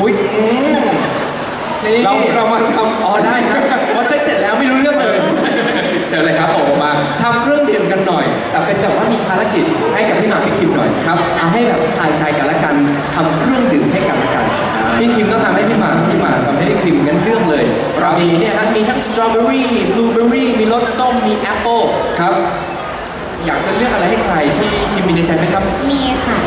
อุ้ยอืมนี่เราเรามาทำอ๋อได้ครับพอเซ็ตเสร็จแล้วไม่รู้เรื่องเลยเชิญเลยครับออกมาทำเครื่องดื่มกันหน่อย แต่เป็นแบบว่ามีภารกิจให้กับพี่หมากพี่คิมหน่อยครับเอาให้แบบทายใจกันละกันทำเครื่องดื่มให้กันละกันพี่คิมต้องทำให้พี่หมากพี่หมากทำให้พี่คิมงั้นเลือกเลยครับมีเนี่ยฮะมีทั้งสตรอเบอรี่บลูเบอรี่มีรสส้มมีแอปเปิลครับ อยากจะเลือกอะไรให้ใครพี่คิมมีในใจไหมครับ มีค่ะ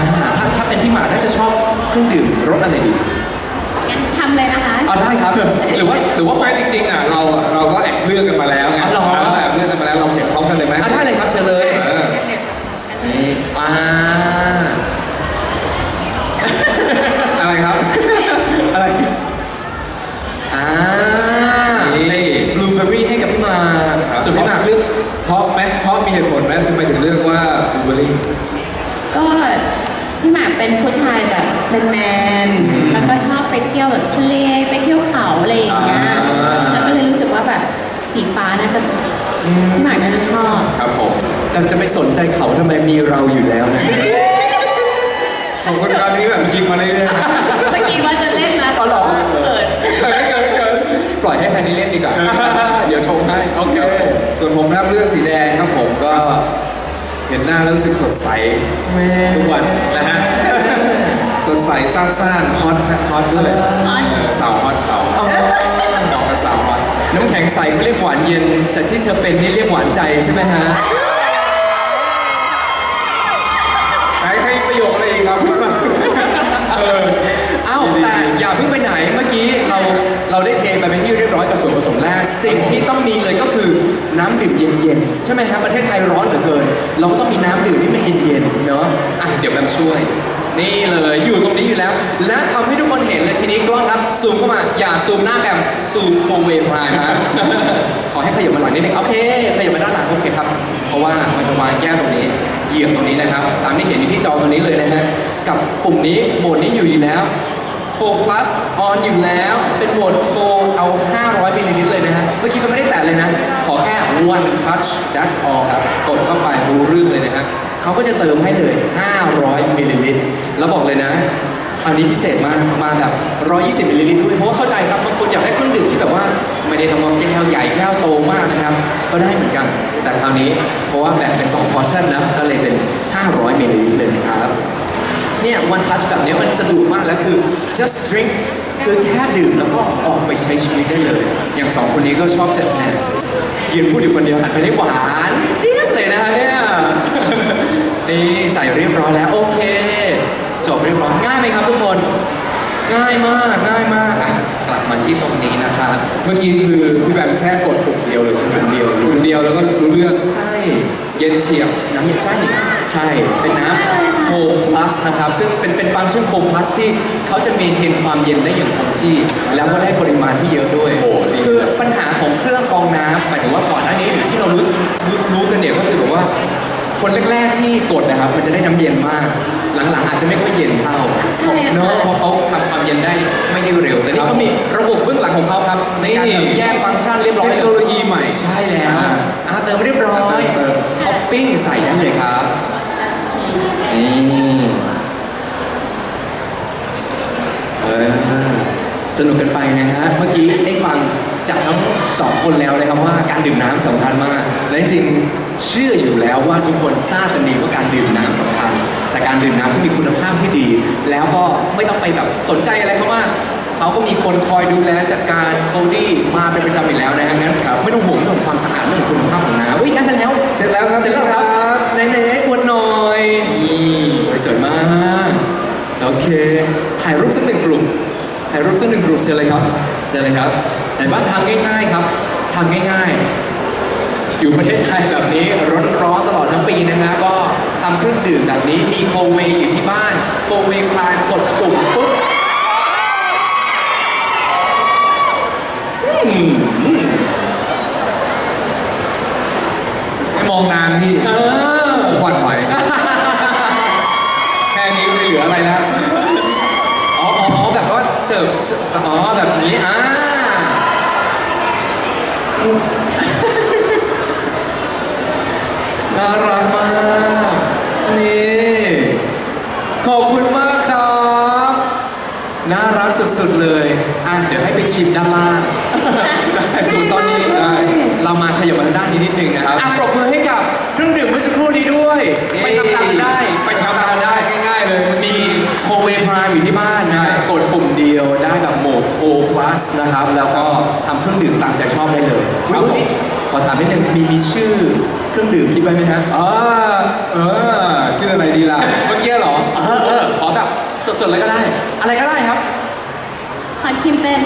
อ่าถ้าถ้าเป็นพี่หมากน่าจะชอบเครื่องดื่มรสอะไรดีงั้นทำเลยนะคะ เอาได้ครับ หรือว่าหรือว่าไม่จริงๆอะเราเราก็แอบเลือกกันมาแล้วไงอ๋อเหรอ เราแอบเลือกกันมาแล้วเราเห็นพร้อมกันเลยไหมอะได้เลยครับเชิญเลย เออ นี่อ่า เป็นแมนๆแล้วก็ชอบไปเที่ยวแบบทะเลไปเที่ยวเขาอะไรอย่างเงี้ยอ่าแล้วก็เลยรู้สึกว่าแบบสีฟ้าน่าจะพี่หมากน่าจะชอบครับผมแต่จะไปสนใจเขาทำไมมีเราอยู่แล้วนะขอบคุณครับที่แบบคิดมาเรื่อยๆนะเมื่อกี้ว่าจะเล่นนะเอาเหรอเขินเกินเกินเกินปล่อยให้ใครนี้เล่นดีกว่าเดี๋ยวชงให้โอเคส่วนผมนะครับเลือกสีแดงครับผมก็เห็นหน้าแล้วรู้สึกสดใสแม่ทุกวันนะฮะส ดใสซ่าซ่านฮอตนะฮอตด้วยฮอตเสาวฮอตเสาวอ๋อดอกกระสาวฮอตน้ำแข็งใสเขาเรียกหวานเย็น แต่ที่เธอเป็นนี่เรียกหวานใจใช่ไหมฮะ ไหนใครประโยคอะไรอีกครับพูดมาเออ เอ้าแต่อย่าเพิ่งไปไหนเมื่อกี้เราเราได้เทไปเป็นที่เรียบร้อยกับส่วนผสมแรก สิ่งที่ต้องมีเลยก็คือน้ำดื่มเย็นๆ ใช่ไหมฮะประเทศไทยร้อนเหลือเกิน เราก็ต้องมีน้ำดื่มที่มันเย็นๆ เนาะอะเดี๋ยวแบมช่วย นี่เลยอยู่ตรงนี้อยู่แล้ว และทำให้ทุกคนเห็นเลยทีนี้กล้องครับซูมเข้ามาอย่าซูมหน้าแบมซูมโคเวพรายฮะขอให้ขยับมาหลังนิดนึงโอเคขยับมาด้านหลังโอเคครับ เพราะว่ามันจะวางแก้วตรงนี้เหยียบตรงนี้นะครับ ตามที่เห็นอยู่ที่จอตรงนี้เลยนะฮะกับปุ่มนี้โหมดนี้อยู่อยู่แล้วโค plus on อยู่แล้ว เป็นโหมดโคเอา 500มิลลิลิตรเลยนะฮะเมื่อกี้มันไม่ได้แตะเลยนะ ขอแค่ one touch that's all ครับกดเข้าไปรู้เรื่องเลยนะฮะ เขาก็จะเติมให้เลย 500มิลลิลิตรแล้วบอกเลยนะอันนี้พิเศษมากมาแบบ 120มิลลิลิตรด้วย เพราะว่าเข้าใจครับบางคนอยากได้เครื่องดื่มที่แบบว่า ไม่ได้ต้องมาแก้วใหญ่แก้วโตมากนะครับ ก็ได้เหมือนกัน แต่คราวนี้เพราะว่าแบ่งเป็น2 portion นนะก็เลยเป็น 500มิลลิลิตรเลยนะครับเนี่ยวันทัชแบบนี้มันสะดวกมากแล้วคือ just drink คือแค่ดื่มแล้วก็ออกไปใช้ชีวิตได้เลย อย่างสองคนนี้ก็ชอบจะแน่ยืนพูดอยู่คนเดียวหันไปได้หวานจยบเลยนะเนี่ย นี่ใส่เรียบร้อยแล้วโอเค จบเรียบร้อยง่ายไหมครับทุกคน ง่ายมากง่ายมากอะกลับมาที่ตรงนี้นะครับเมื่อกี้คือพี่แบมแค่กดปุ่มเดียวเลยใช่ไหมปุ่มเดียวปุ่มเดียวแล้วก็รู้เรื่องใช่เย็นเฉียบน้ำเย็นใช่ใช่เป็นน้ำโคพลัสนะครับ ซึ่งเป็นเป็นฟังก์ชันโคพลัสที่เขาจะมีเทนความเย็นได้อย่างคงที่ แล้วก็ได้ปริมาณที่เยอะด้วยโอ้ดีคือปัญหาของเครื่องกรองน้ำหมายถึงว่าก่อนหน้านี้หรือที่เรารู้รู้รู้กันเนี่ยก็คือแบบว่า คนแรก ๆ ที่กดนะครับ มันจะได้น้ำเย็นมาก หลังๆ อาจจะไม่ค่อยเย็นเท่าใช่ค่ะ เนอะเพราะเขาทำความเย็นได้ไม่ได้เร็ว แต่นี่เขามีระบบเบื้องหลังของเขาครับในการแบบแยกฟังก์ชันเรียบร้อยเทคเลโนโลยยีใหม่ใช่แล้วอ่า อ่าเติมเรียบร้อยเติมท็อปปิ้งใส่ได้เลยครับ นี่เออสนุกกันไปนะฮะ เมื่อกี้ได้ฟัง จากทั้งสองคนแล้วนะครับว่าการดื่มน้ำสำคัญมาก และจริงๆเชื่ออยู่แล้วว่าทุกคนทราบกันดีว่าการดื่มน้ำสำคัญ แต่การดื่มน้ำที่มีคุณภาพที่ดี แล้วก็ไม่ต้องไปแบบสนใจอะไรเขามากเขาก็มีคนคอยดูแลจัดการโคดี้มาเป็นประจำอยู่แล้วนะฮะงั้นไม่ต้องห่วงเรื่องของความสะอาดเรื่องของคุณภาพของน้ำวิ่งได้ไปแล้ว เสร็จแล้วครับเสร็จแล้วครับไหนๆอวดหน่อยนี่สวยมากโอเคถ่ายรูปสักหนึ่งกลุ่มถ่ายรูปสักหนึ่งกลุ่มเชิญเลยครับเชิญเลยครับไหนว่าทำง่ายๆครับทำง่ายๆ อยู่ประเทศไทยแบบนี้ร้อนๆตลอดทั้งปีนะฮะก็ทำเครื่องดื่มแบบนี้มีโคเวอยู่ที่บ้านโคเวคลายกดปุ่มปุ๊บอืมไม่มองนานพี่เออหวั่นไหวแค่นี้ก็ไม่เหลืออะไรแล้วอ๋ออ๋ออ๋อแบบว่าเสิร์ฟอ๋อแบบนี้อ่า อืมน่ารักมาก นี่ ขอบคุณมากครับ น่าสุดๆเลยอะเดี๋ยวให้ไปชิมด้านล่างแต่ส่วนตอนนี้ได้เรามาขยับมาด้านนี้นิดนึงนะครับอะปรบมือให้กับเครื่องดื่มเมื่อสักครู่นี้ด้วย ไปทำตามได้ ลัสนะครับ แล้วก็ทำเครื่องดื่มตามใจชอบได้เลยครับผมอุ๊ยขอถามนิดนึงมีมีชื่อเครื่องดื่มคิดไว้ไหมฮะอ่าเออ ชื่ออะไรดีล่ะ เมื่อกี้เหรอ เออเออขอแบบสดๆเลยก็ได้ อะไรก็ได้ครับ ขอคิมเป็น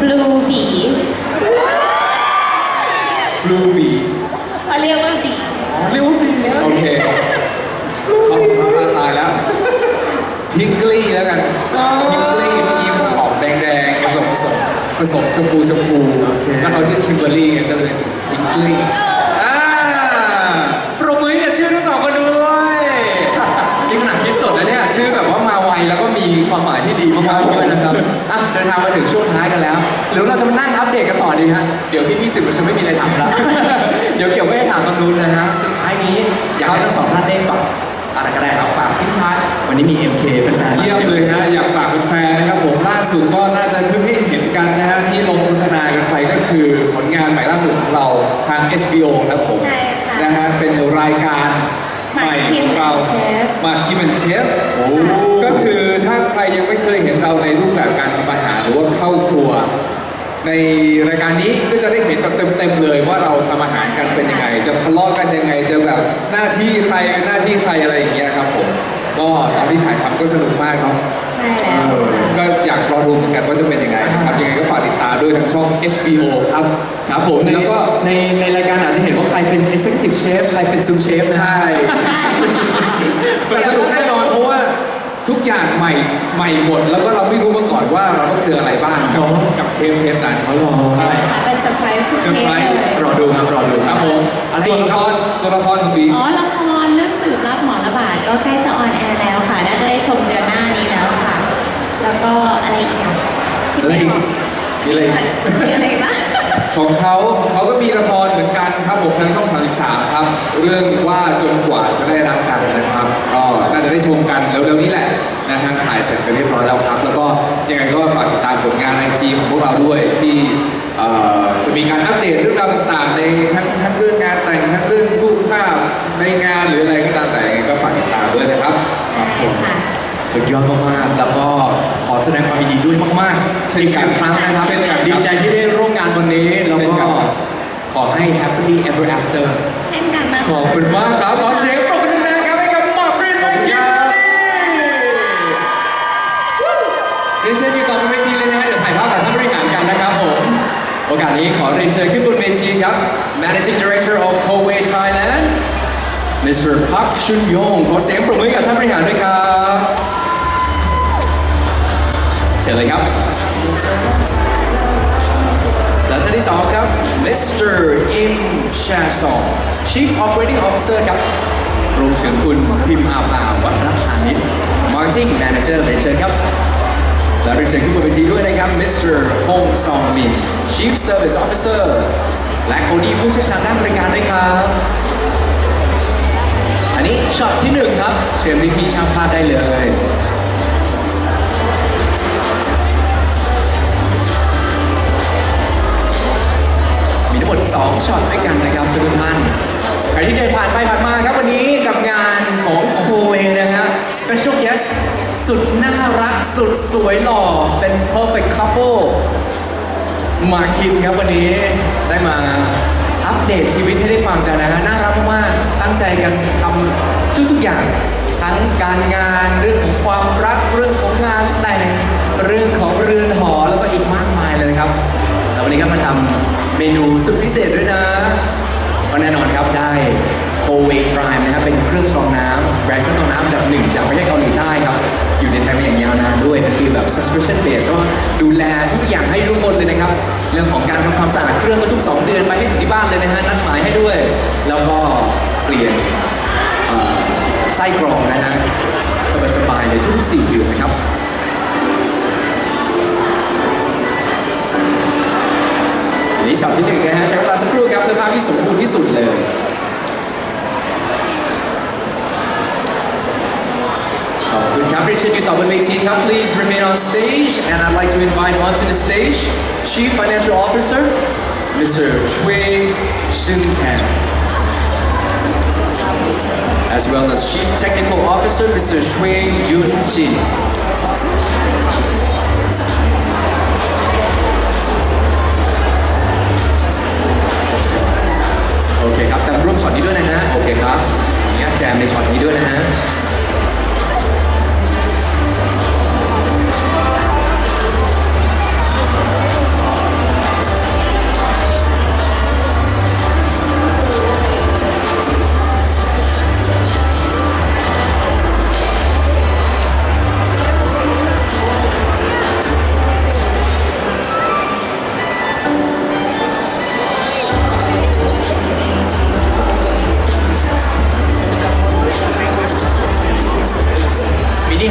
blue bee Blue Bee เขาเรียกว่าบีเรียกว่าดีแล้วโอเคเขาเอาตายแล้วพิงกลี่แล้วกันพิงกลี่เมื่อกี้ ผสมชมพูชมพูแล้วเขาชื่อคิมเบอร์รี่กันก็เลยพิงกลี่อ่าปรบมือให้กับชื่อทั้งสองคนด้วยนี่ขนาดคิดสดนะเนี่ยชื่อแบบว่ามาไวแล้วก็มีความหมายที่ดีมากๆด้วยนะครับอะเดินทางมาถึงช่วงท้ายกันแล้วหรือเราจะมานั่งอัปเดตกันต่อดีฮะเดี๋ยวพี่พี่ๆสื่อมวลชนไม่มีอะไรถามแล้วเดี๋ยวเกี่ยวไว้ให้ถามตรงนู้นนะฮะสุดท้ายนี้อยากให้ทั้งสองท่านได้ฝาก อะไรก็ได้ครับฝากทิ้งท้าย วันนี้มี MK เป็นแฟนเยี่ยมเลยฮะอยากฝากเป็นแฟนๆนะครับผมล่าสุดก็น่าจะเพิ่งให้เห็นกันนะฮะที่ลงโฆษณากันไปก็คือผลงานใหม่ล่าสุดของเราทาง HBO ครับผมใช่ค่ะนะฮะเป็นรายการใหม่ของเรา Mark Kim and Chef มาคิม and เชฟโอ้ก็คือถ้าใครยังไม่เคยเห็นเราในรูปแบบการทำอาหารหรือว่าเข้าครัว ในรายการนี้ก็จะได้เห็นแบบเต็มๆเลยว่าเราทำอาหารกันเป็นยังไง จะทะเลาะกันยังไงจะแบบหน้าที่ใครเป็นหน้าที่ใครอะไรอย่างเงี้ยครับผมก็ตอนที่ถ่ายทำก็สนุกมากเนาะใช่แล้วก็อยากรอดูเหมือนกันว่าจะเป็นยังไงนะครับยังไงก็ฝากติดตามด้วยทางช่อง HBO ครับ ครับผมในแล้วก็ ในในรายการอาจจะเห็นว่าใครเป็น executive chef ใครเป็น sous chef นะ ใช่ แต่สนุกแน่นอนเพราะว่า ทุกอย่างใหม่ใหม่หมด แล้วก็เราไม่รู้มาก่อนว่าเราต้องเจออะไรบ้างกับกับเทปเทปนั้นอ๋อเหรอใช่ค่ะเป็นเซอร์ไพรส์สุดเซอร์เท่ไพรส์เลยรอดูครับรอดูครับผมอะไรส่วนอีกละคครับรส่วนละครของบีอ๋อละครเรื่องสืบรับหมอระบาดก็ใกล้จะออนแอร์แล้วค่ะน่าจะได้ชมเดือนหน้านี้แล้วค่ะ แล้วก็อะไรอีกอะคิดไม่ออกมีอะไรอีกมีอะไรอีกบ้าง ของเขาเขาก็มีละครเหมือนกันครับผมทางช่อง 33 ครับ เรื่องว่าจนกว่าจะได้รักกันนะครับก็น่าจะได้ชมกันเร็วๆนี้แหละนะฮะถ่ายเสร็จไปเรียบร้อยแล้วครับ แล้วก็ยังไงก็ฝากติดตามผลงานไอจีของพวกเราด้วยที่เอ่อจะมีการอัปเดตเรื่องราวต่างๆ ในทั้งทั้งเรื่องงานแต่งทั้งเรื่องรูปภาพในงานหรืออะไรก็ตามแต่ยังไงก็ฝากติดตามด้วยนะครับ ใช่ค่ะ สุดยอดมากๆ แล้วก็ขอแสดงความยินดีด้วยมากๆเช่นอีกกันหนึ่งครั้งนะครับ เช่นกันครับดีใจที่ได้ร่วมงานวันนี้ แล้วเช่นกัก็นขอให้ happily ever after เช่นกันนะขอบคุณมากครับ ขอเสียงปรบมือดังๆครับให้กับหมอกปรินและคิมเบอร์รี่เรียนเชิญอยู่ต่อบนเวทีเลยนะฮะเดี๋ยวถ่ายภาพกับท่านบริหารกันนะครับผม โอกาสนี้ขอเรียนเชิญขึ้นบนเวทีครับ Managing Director of Huawei Thailand Mr. Park Chun Yong ขอเสียงปรบมือให้กับท่านบริหารด้วยครับเชิญเลยครับ และท่านที่สองครับ Mr. Im Sha Song Chief Operating Officer ครับรวมถึงคุณพิมพ์อาภาวัฒนพานิช Marketing Manager เรียนเชิญครับ และเรียนเชิญขึ้นบนเวทีด้วยนะครับ Mr. Hong Song Min Chief Service Officer และโคดี้ผู้เชี่ยวชาญด้านบริการด้วยครับ อันนี้ช็อตที่หนึ่งครับ เชิญพี่ๆช่างภาพได้เลย 2ช็อตด้วยกันนะครับทุกท่านใครที่เดินผ่านไปผ่านมาครับวันนี้กับงานของโคเอนะฮะ Special Guest สุดน่ารักสุดสวยหล่อเป็น perfect couple มาคิมครับวันนี้ได้มาอัปเดตชีวิตให้ได้ฟังกันนะฮะน่ารักมากตั้งใจกันทำทุกๆอย่าง ทั้งการงานเรื่องของความรักเรื่องของงานแต่งเรื่องของเรือนหอแล้วก็อีกมากมายเลยครับแล้ววันนี้ก็มาทำ เมนูสุดพิเศษด้วยนะก็แน่นอนครับได้โคเว p ร i m e นะครับเป็นเครื่องกรองน้ำแบรนด์เครื่องกรองน้ำอันดับหนึ่งจากประเทศเกาหลีใต้ครับ อยู่ในไทยมาอย่างยาวนานด้วยเป็นฟีลแบบ subscription base ก็ดูแลทุกอย่างให้ทุกคนเลยนะครับ เรื่องของการทำความสะอาดเครื่องก็ทุก 2 เดือนไปให้ถึงที่บ้านเลยนะฮะนัดหมายให้ด้วย แล้วก็เปลี่ยนไส้กรองนะฮะสบายๆเลยทุกๆ4เดือนนะครับ นนี้ช็อตที่หนึ่งนะฮะใช้เวลาสักครู่ครับเพื่อภาพที่สมบูรณ์ที่สุดเลย ขอบคุณครับเรียน เชิญอยู่ต่อบนเวทีครับ please remain on stage and I'd like to invite onto the stage Chief Financial Officer Mr. Chui Sun Tan as well as Chief Technical Officer Mr. Shui Yun Jin มในช็อตนี้ด้วยนะฮะ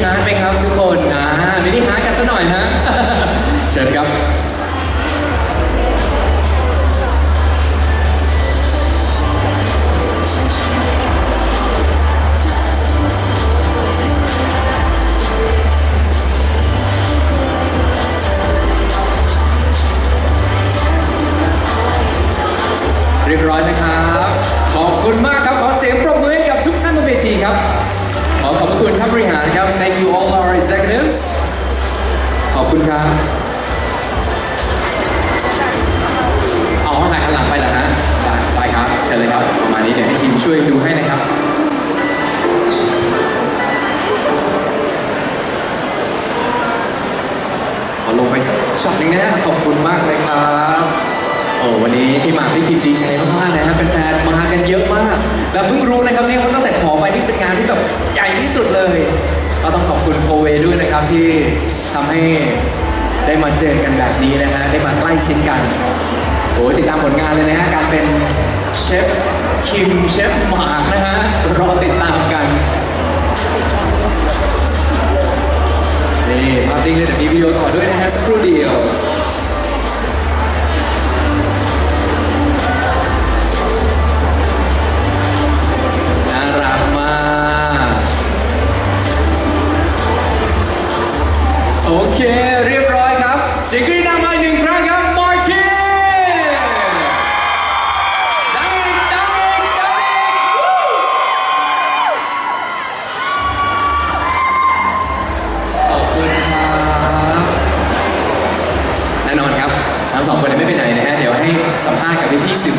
ฮาร์ดไหมครับทุกคนนะมินิฮาร์ดกันสักหน่อยฮะ เชิญครับ ช่วยดูให้นะครับ ขอลงไปสักช็อตหนึงนะขอบคุณมากเลยครับ โอ้วันนี้พี่หมากพี่คิมดีใจมากๆนะฮะแฟนๆมากันเยอะมาก แล้วเพิ่งรู้นะครับเนี่ยว่าตั้งแต่ขอไปนี่เป็นงานที่แบบใหญ่ที่สุดเลยก็ต้องขอบคุณโคเวด้วยนะครับที่ทำให้ได้มาเจอกันแบบนี้นะฮะได้มาใกล้ชิดกัน โอ้ติดตามผลงานเลยนะฮะ การเป็นเชฟคิมเชฟหมากนะฮะ รอติดตามกัน นี่ภาพจริงเลยแต่มีวิดีโอต่อด้วยนะฮะ สักครู่เดียวน่ารักมาโอเค เรียบร้อยครับสิงกรีนำมา แน่